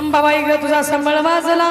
अंबाबाई ग तुझा संबळ वाजला.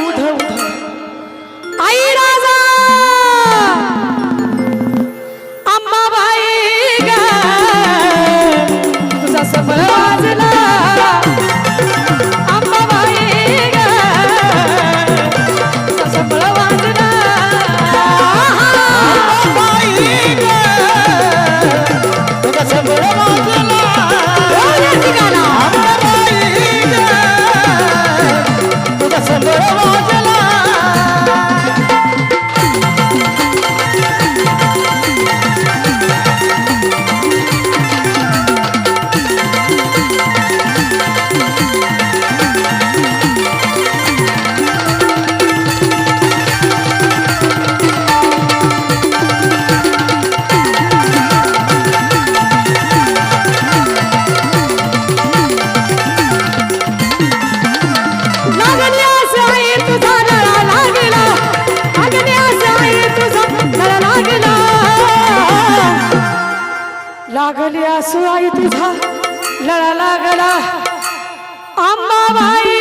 舞台 प्रिया सुवाई तुझा लळा लागला। अम्मा बाई